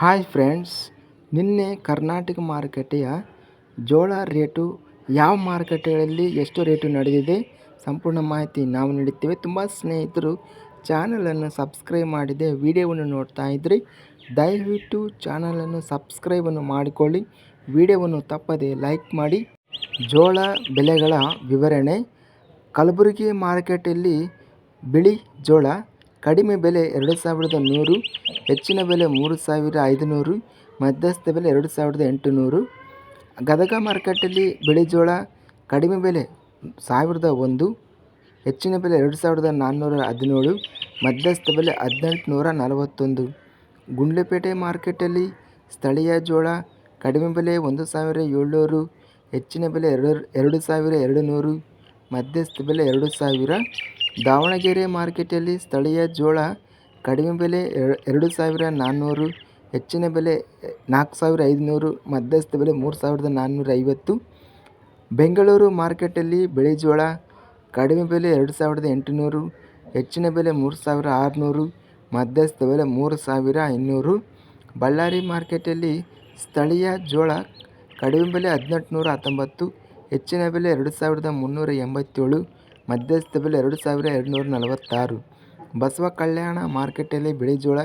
Hi friends, ನಿನ್ನೆ ಕರ್ನಾಟಕ ಮಾರುಕಟ್ಟೆಯ ಜೋಳ ರೇಟು ಯಾವ ಮಾರುಕಟ್ಟೆಗಳಲ್ಲಿ ಎಷ್ಟು ರೇಟು ನಡೆದಿದೆ ಸಂಪೂರ್ಣ ಮಾಹಿತಿ ನಾವು ನೀಡುತ್ತೇವೆ. ತುಂಬ ಸ್ನೇಹಿತರು ಚಾನಲನ್ನು ಸಬ್ಸ್ಕ್ರೈಬ್ ಮಾಡಿದೆ, ವಿಡಿಯೋವನ್ನು ನೋಡ್ತಾ ಇದ್ರಿ. ದಯವಿಟ್ಟು ಚಾನಲನ್ನು ಸಬ್ಸ್ಕ್ರೈಬನ್ನು ಮಾಡಿಕೊಳ್ಳಿ, ವಿಡಿಯೋವನ್ನು ತಪ್ಪದೆ ಲೈಕ್ ಮಾಡಿ. ಜೋಳ ಬೆಲೆಗಳ ವಿವರಣೆ, ಕಲಬುರಗಿ ಮಾರುಕಟ್ಟೆಯಲ್ಲಿ ಬಿಳಿ ಜೋಳ ಕಡಿಮೆ ಬೆಲೆ ಎರಡು ಸಾವಿರದ ನೂರು, ಹೆಚ್ಚಿನ ಬೆಲೆ ಮೂರು ಸಾವಿರ ಐದುನೂರು, ಮಧ್ಯಸ್ಥ ಬೆಲೆ ಎರಡು ಸಾವಿರದ ಎಂಟುನೂರು. ಗದಗ ಮಾರುಕಟ್ಟೆಯಲ್ಲಿ ಬಿಳಿ ಜೋಳ ಕಡಿಮೆ ಬೆಲೆ ಸಾವಿರದ ಒಂದು, ಹೆಚ್ಚಿನ ಬೆಲೆ ಎರಡು ಸಾವಿರದ ನಾನ್ನೂರ ಹದಿನೇಳು, ಮಧ್ಯಸ್ಥ ಬೆಲೆ ಹದಿನೆಂಟುನೂರ ನಲವತ್ತೊಂದು. ಗುಂಡ್ಲಪೇಟೆ ಮಾರ್ಕೆಟಲ್ಲಿ ಸ್ಥಳೀಯ ಜೋಳ ಕಡಿಮೆ ಬೆಲೆ ಒಂದು ಸಾವಿರ ಏಳ್ನೂರು, ಹೆಚ್ಚಿನ ಬೆಲೆ ಎರಡು ಎರಡು ಸಾವಿರ ಎರಡು ನೂರು ಮಧ್ಯಸ್ಥ ಬೆಲೆ ಎರಡು ಸಾವಿರ ದಾವಣಗೆರೆ ಮಾರ್ಕೆಟಲ್ಲಿ ಸ್ಥಳೀಯ ಜೋಳ ಕಡಿಮೆ ಬೆಲೆ ಎರಡು ಸಾವಿರ ನಾನ್ನೂರು, ಹೆಚ್ಚಿನ ಬೆಲೆ ನಾಲ್ಕು ಸಾವಿರ ಐದುನೂರು, ಮಧ್ಯಸ್ಥ ಬೆಲೆ ಮೂರು ಸಾವಿರದ ನಾನ್ನೂರ ಐವತ್ತು. ಬೆಂಗಳೂರು ಮಾರ್ಕೆಟಲ್ಲಿ ಬಿಳಿ ಜೋಳ ಕಡಿಮೆ ಬೆಲೆ ಎರಡು ಸಾವಿರದ ಎಂಟುನೂರು, ಹೆಚ್ಚಿನ ಬೆಲೆ ಮೂರು ಸಾವಿರ ಆರುನೂರು, ಮಧ್ಯಸ್ಥ ಬೆಲೆ ಮೂರು ಸಾವಿರ ಇನ್ನೂರು ಬಳ್ಳಾರಿ ಮಾರ್ಕೆಟಲ್ಲಿ ಸ್ಥಳೀಯ ಜೋಳ ಕಡಿಮೆ ಬೆಲೆ ಹದಿನೆಂಟು ನೂರ ಹತ್ತೊಂಬತ್ತು, ಹೆಚ್ಚಿನ ಬೆಲೆ ಎರಡು ಸಾವಿರದ ಮುನ್ನೂರ ಎಂಬತ್ತೇಳು. ಮಧ್ಯಸ್ಥ ಬೆಲೆ ಎರಡು ಸಾವಿರ ಎರಡುನೂರ ನಲವತ್ತಾರು. ಬಸವ ಕಲ್ಯಾಣ ಮಾರ್ಕೆಟಲ್ಲಿ ಬಿಳಿ ಜೋಳ,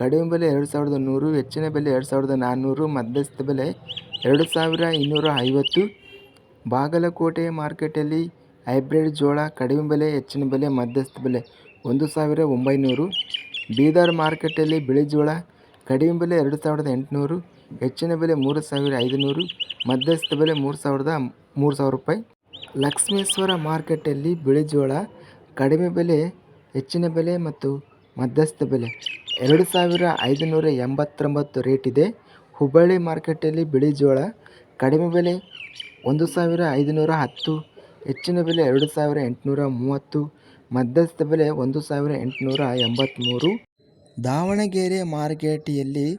ಕಡಿಮೆ ಬೆಲೆ ಎರಡು ಸಾವಿರದ ನೂರು, ಹೆಚ್ಚಿನ ಬೆಲೆ ಎರಡು ಸಾವಿರದ ನಾನ್ನೂರು, ಮಧ್ಯಸ್ಥ ಬೆಲೆ ಎರಡು ಸಾವಿರ ಇನ್ನೂರ ಐವತ್ತು. ಬಾಗಲಕೋಟೆ ಮಾರ್ಕೆಟಲ್ಲಿ ಹೈಬ್ರಿಡ್ ಜೋಳ, ಕಡಿಮೆ ಬೆಲೆ, ಹೆಚ್ಚಿನ ಬೆಲೆ, ಮಧ್ಯಸ್ಥ ಬೆಲೆ ಒಂದು ಸಾವಿರ ಒಂಬೈನೂರು. ಬೀದರ್ ಮಾರ್ಕೆಟಲ್ಲಿ ಬಿಳಿ ಜೋಳ, ಕಡಿಮೆ ಬೆಲೆ ಎರಡು ಸಾವಿರದ ಎಂಟುನೂರು, ಹೆಚ್ಚಿನ ಬೆಲೆ ಮೂರು ಸಾವಿರ ಐದುನೂರು, ಮಧ್ಯಸ್ಥ ಬೆಲೆ ಮೂರು ಸಾವಿರದ ಮೂರು ಸಾವಿರ ರೂಪಾಯಿ. ಲಕ್ಷ್ಮೇಶ್ವರ ಮಾರ್ಕೆಟಲ್ಲಿ ಬಿಳಿ ಜೋಳ ಕಡಿಮೆ ಬೆಲೆ, ಹೆಚ್ಚಿನ ಬೆಲೆ ಮತ್ತು ಮಧ್ಯಸ್ಥ ಬೆಲೆ. ಎರಡು ಸಾವಿರ ಐದುನೂರ ಎಂಬತ್ತೊಂಬತ್ತು ರೇಟ್ ಇದೆ. ಹುಬ್ಬಳ್ಳಿ ಮಾರ್ಕೆಟಲ್ಲಿ ಬಿಳಿ ಜೋಳ ಕಡಿಮೆ ಬೆಲೆ ಒಂದು ಸಾವಿರ ಐದುನೂರ ಹತ್ತು, ಹೆಚ್ಚಿನ ಬೆಲೆ ಎರಡು ಸಾವಿರ ಎಂಟುನೂರ ಮೂವತ್ತು, ಮಧ್ಯಸ್ಥ ಬೆಲೆ ಒಂದು ಸಾವಿರ ಎಂಟುನೂರ ಎಂಬತ್ತ್ಮೂರು ದಾವಣಗೆರೆ ಮಾರ್ಕೆಟಿಯಲ್ಲಿ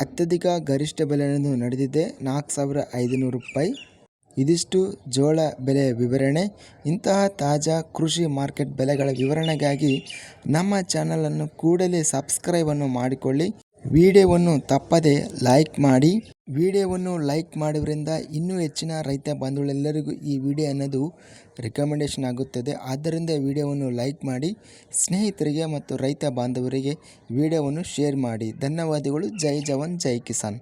ಅತ್ಯಧಿಕ ಗರಿಷ್ಠ ಬೆಲೆಯನ್ನು ನಡೆದಿದೆ. ನಾಲ್ಕು ಸಾವಿರ ಐದುನೂರು ರೂಪಾಯಿ. ಇದಿಷ್ಟು ಜೋಳ ಬೆಲೆಯ ವಿವರಣೆ. ಇಂತಹ ತಾಜಾ ಕೃಷಿ ಮಾರ್ಕೆಟ್ ಬೆಲೆಗಳ ವಿವರಣೆಗಾಗಿ ನಮ್ಮ ಚಾನಲನ್ನು ಕೂಡಲೇ ಸಬ್ಸ್ಕ್ರೈಬನ್ನು ಮಾಡಿಕೊಳ್ಳಿ. ವಿಡಿಯೋವನ್ನು ತಪ್ಪದೆ ಲೈಕ್ ಮಾಡಿ. ವಿಡಿಯೋವನ್ನು ಲೈಕ್ ಮಾಡೋದ್ರಿಂದ ಇನ್ನೂ ಹೆಚ್ಚಿನ ರೈತ ಬಂಧುಗಳೆಲ್ಲರಿಗೂ ಈ ವಿಡಿಯೋ ಅನ್ನೋದು ರೆಕಮೆಂಡೇಷನ್ ಆಗುತ್ತದೆ. ಆದ್ದರಿಂದ ವಿಡಿಯೋವನ್ನು ಲೈಕ್ ಮಾಡಿ. ಸ್ನೇಹಿತರಿಗೆ ಮತ್ತು ರೈತ ಬಾಂಧವರಿಗೆ ವಿಡಿಯೋವನ್ನು ಶೇರ್ ಮಾಡಿ. ಧನ್ಯವಾದಗಳು. ಜೈ ಜವಾನ್, ಜೈ ಕಿಸಾನ್.